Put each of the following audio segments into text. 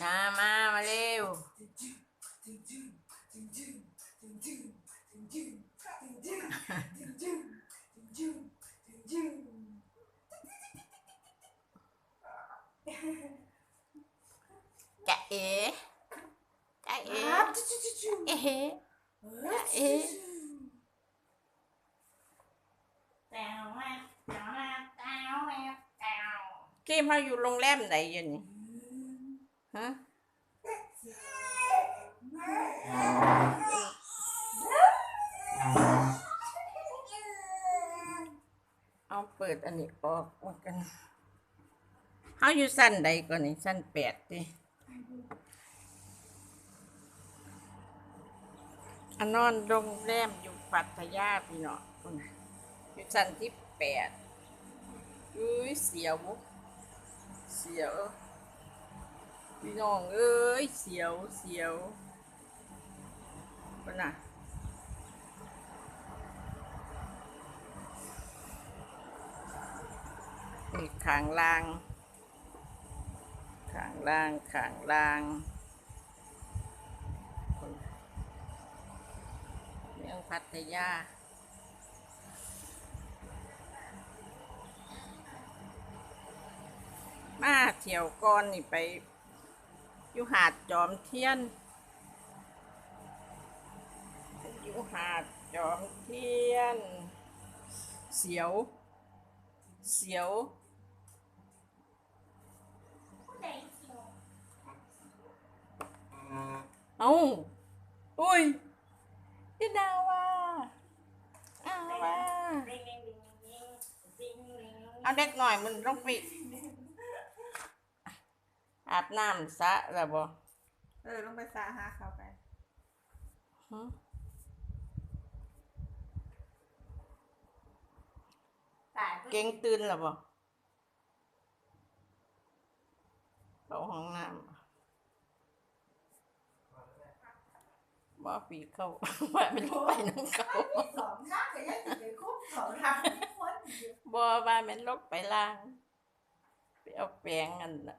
มามามาเร็วจะเอ๋จะเอ๋เอ๋จะเอ๋เกมเขาอยู่โรงแรมไหนอยู่นี่ ฮะเอาเปิดอันนี้ออกมากันเขาอยู่สั้นใดก่อนนี่สั้นแปดดิอันนอนโรงแรมอยู่ปัตยาพี่เนาะพุ่นน่ะอยู่สั้นที่แปดอุ้ยเสียว เสียวพี่ น้องเอ้ยเสียวเสียวปะน่ะนี่ขางล่างขางล่างขางล่างเมืองพัทยามาเที่ยวก่อนนี่ไป อยู่หาดจอมเทียนอยู่หาดจอมเทียน เสียว เสียวเอาอุ้ยพี่ดาวาอ้าวว่าเอาเด็กหน่อยมันต้องปิด อาบน้ำสระแล้วบ่เออลงไปสาหาเขาไปหึตายเก่งตื่นแล้วบ่เข้าห้องน้ำบ่ปีเข้า ว่าเป็นลงไปน้ำเขาสองน้าก็ยังติดเลยคุกสองทางคนบ่ว่าแมันลกไปล้างไปเอาแปรงอันน่ะ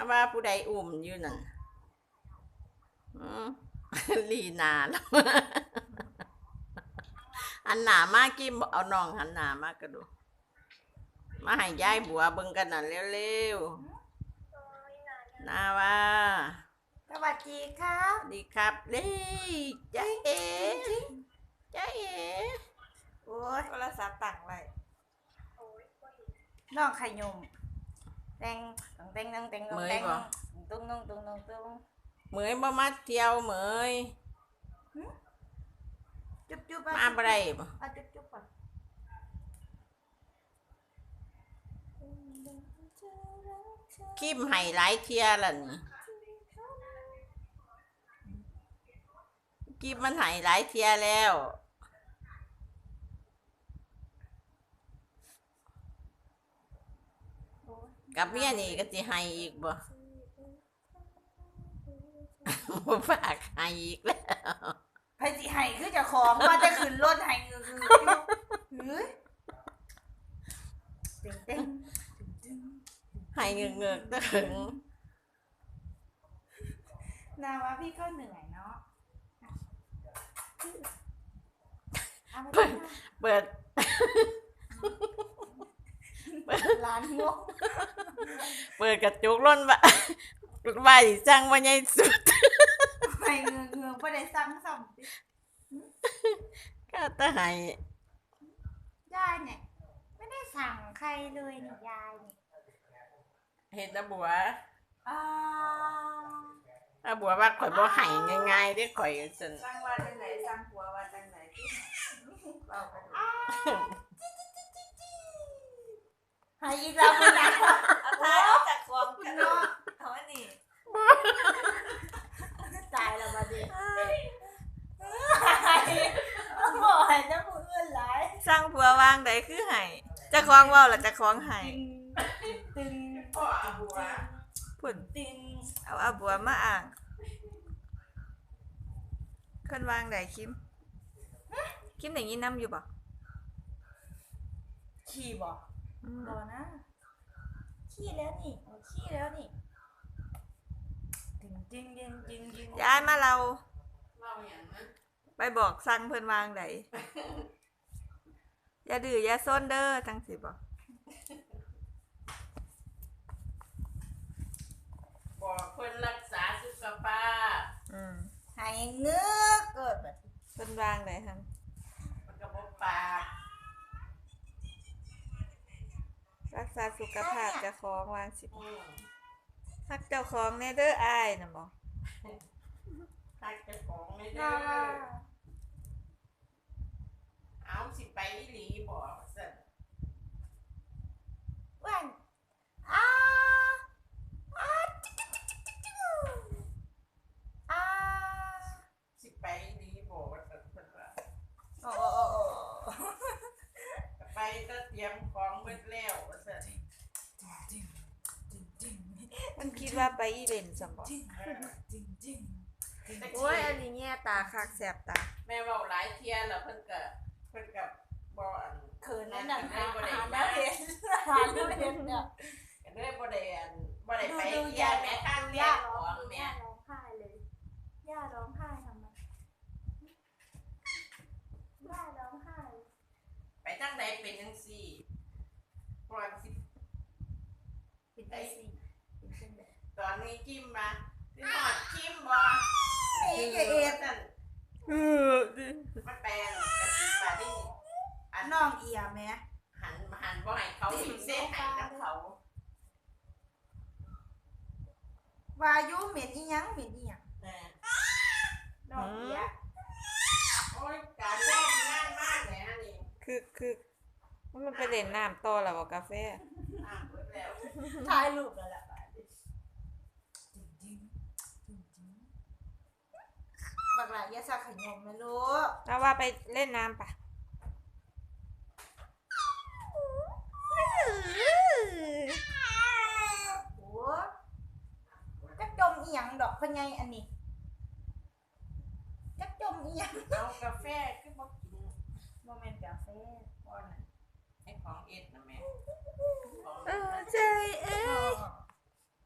วอยู่เนี่ยแบบว่ารู้ตัวตายตายเอาหัวไปได้น่าว่างงน่าว่างงใช่ไหมลูกว่าแต่เจะของกี่ไร่บ่อยากเอาแต่เปิดเป็นสั้นจะเอ๋รู้นาว่านาว่านาว่าผู้ใดอุ้มอยู่นั่นอืมลีนาแล้วหันหน้ามากิมเอาน้องหันหน้ามากระดูมาให้ยายบัวเบิ่งกันน่ะเร็วๆนาว่าสวัสดีครับสวัสดีครับเด้จ้าเอ๋จ้าเอ๋โอ้ยโทรศัพท์ตั้งไว้น้องขยม แตงแตงแตงแตงแตงแตงตุ้งตุ้งตุ้งตุ้งตุ้งเหมยบ่มาเที่ยวเหมยจุ๊บจุ๊บมาบ่ได้บ่เอาจุ๊บจุ๊บก่อนคิมให้หลายเที่ยแล้วนี่กิมมันให้หลายเที่ยแล้ว กับเมียนี่ก็สิให้อีกบ่บ่ฝากให้อีกแล้วไผสิให้คือเจะของว่าจะขึ้นรถให้งือคือเฮ้ยเต็งเต็งให้เงือกๆตึงนาว่าพี่ก็เหนื่อยเนาะเอามาเปิดเปิด ร้านงกเปิดกระจุกล้นว่าว่าสิสั่งว่าใหญ่สุดให้เงือเงือบ่ได้สั่งซ้ำติก็ตะให้ยายเนี่ย ไม่ได้สั่งใครเลยนี่ยายเนี่ยเห็นตะบัวอ่าตะบัวว่าข่อยบ่ให้ง่ายๆเด้อข่อยซั่นสั่งว่าจังไหนสั่งหัวว่าจังไหนที่เบากัน หายอีกแล้วคุณนะเอาท้ายออกจากกองกันเนาะเอาอันนี้ตายแล้วมาดิหายโอ้โหหายน้ำมือเอื้อนไหลายสร้างผัววางใดคือไห้เจะคล้าองเว่าหรือจะคล้าของไห้ตึงพ่ออาบัวพุ่นตึงเอาอาบัวมาอ่างคนวางไหนคิมคิมได้ยินน้ำอยู่บ่ ขี้บอ รอนะ ขี่แล้วนี่เอาขี่แล้วนี่ตึงตึงตึงตึงตึงย้ายมาเราเล่าอย่างนั้นไปบอกสั่งเพิ่นวางไหนอย่าดื้ออย่าซนเด้อจังสิบอกบอกเพิ่นรักษาสุขภาพอืมหายเงือกเกิดแบบเพิ่นวางไหนฮันมันก็บ่ปาก รักษาสุขภาพเจะคล้าของวางสิอืมฮักเจ้าของแน่เด้ออายน่ะบ่ทักเจ้าของไม่น่าได้รักเอาสิไปอีหลีบอกสั่น วันอ้าอ้าจิ๊กจิ๊กจิ๊กจิ๊กจิ๊กอ้า สิไปอีหลีบอกว่าสั่นเพิ่นว่า โอ้โอ้โอ้โอ้ ไปก็เตรียมของเบิดแล้วว่าสั่น มันคิดว่าไปอีเวนต์ซั่นบ่เออแต่โอ้ยอันนี้แง่ตาคักแสบตา แม่เว้าหลายเที่ยแล้วเพิ่นก็เพิ่นก็บ่อันเขินนั่นน่ะได้หาบ่ได้หามาแล้วเห็นหาแล้วเห็นเนี่ยก็เลยบ่ได้อันบ่ได้ไปดูเที่ยย่าแม่ทางเที่ยย่าขร้อองงดูแม่ย่าร้องไห้เลยย่าร้องไห้ทำไมย่าร้องไห้ ไปทางใดเป็นจังซี่ก่อนสิเป็นไปสิ อนนี้จิ้มมาคือหอดจิ้มบ่นี่อย่าเอ็ดนั่นเออดิมาแปลงกะทิบาดนี่อันน้องเอียแม่หันหันบ่ให้เขาหิเส้นให้น้ำเขาวายุเหม็นอีหยังเหม็นอีหยังแน่น้องเอียโอ้ยการแรกง่ายมากเลยฮะนี่คือคือมันไปเล่นน้ำต่อแล้วบ่กาแฟอ่านเบิดแล้วถ่ายรูปแล้วล่ะ บักหลายอยาสักขยมนะลูกถ้าว่าไปเล่นน้ำปะโอ้จักจมอีหยังดอกพะไงอันนี้จักจมอีหยังเอากาแฟคือบ่กินโมเมนต์กาแฟบ่น่ะไอ้ของเอ็ดนะแม่ของเออใจเอ